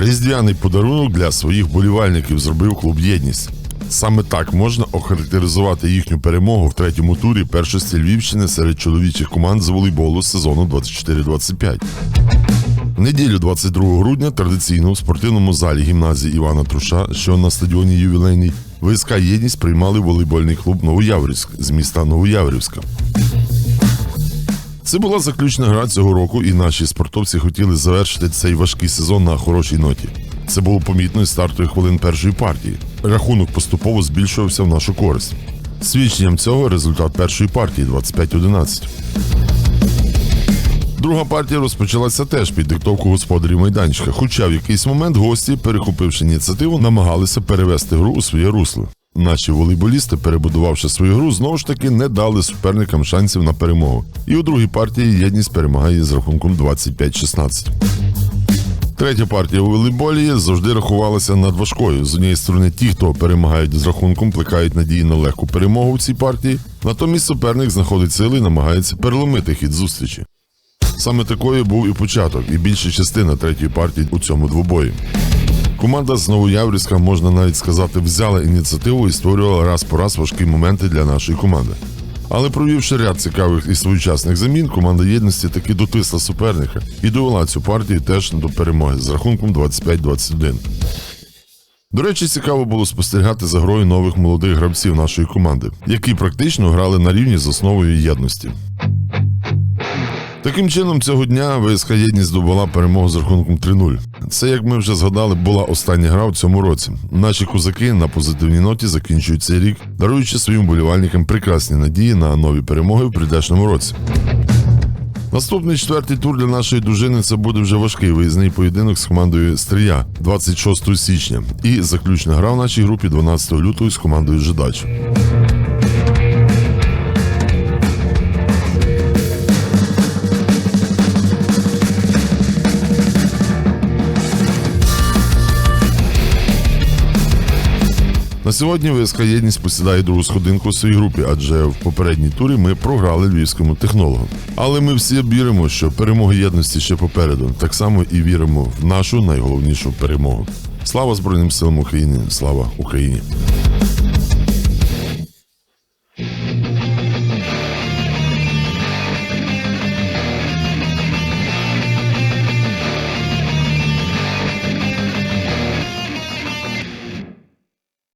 Різдвяний подарунок для своїх болівальників зробив клуб Єдність. Саме так можна охарактеризувати їхню перемогу в третьому турі першості Львівщини серед чоловічих команд з волейболу сезону 24-25. В неділю 22 грудня традиційно в спортивному залі гімназії Івана Труша, що на стадіоні ювілейний, ВСК Єдність приймали волейбольний клуб Новояврівськ з міста Новояврівська. Це була заключна гра цього року, і наші спортовці хотіли завершити цей важкий сезон на хорошій ноті. Це було помітно із стартових хвилин першої партії. Рахунок поступово збільшувався в нашу користь. Свідченням цього результат першої партії 25-11. Друга партія розпочалася теж під диктовку господарів майданчика, хоча в якийсь момент гості, перехопивши ініціативу, намагалися перевести гру у своє русло. Наші волейболісти, перебудувавши свою гру, знову ж таки не дали суперникам шансів на перемогу. І у другій партії єдність перемагає з рахунком 25-16. Третя партія у волейболі завжди рахувалася надважкою. З однієї сторони, ті, хто перемагають з рахунком, плекають надії на легку перемогу в цій партії. Натомість суперник знаходить сили і намагається переломити хід зустрічі. Саме такою був і початок, і більша частина третьої партії у цьому двобої. Команда з Новояврівська, можна навіть сказати, взяла ініціативу і створювала раз по раз важкі моменти для нашої команди. Але провівши ряд цікавих і своєчасних замін, команда єдності таки дотисла суперника і довела цю партію теж до перемоги з рахунком 25-21. До речі, цікаво було спостерігати за грою нових молодих гравців нашої команди, які практично грали на рівні з основою єдності. Таким чином, цього дня ВСК Єдність здобула перемогу з рахунком 3-0. Це, як ми вже згадали, була остання гра в цьому році. Наші козаки на позитивній ноті закінчують цей рік, даруючи своїм болівальникам прекрасні надії на нові перемоги в прийдешньому році. Наступний четвертий тур для нашої дружини це буде вже важкий виїзний поєдинок з командою Стрия 26 січня. І заключна гра в нашій групі 12 лютого з командою Жидач. На сьогодні ВСК Єдність посідає другу сходинку у своїй групі, адже в попередній турі ми програли львівському технологу. Але ми всі віримо, що перемоги єдності ще попереду. Так само і віримо в нашу найголовнішу перемогу. Слава Збройним силам України! Слава Україні!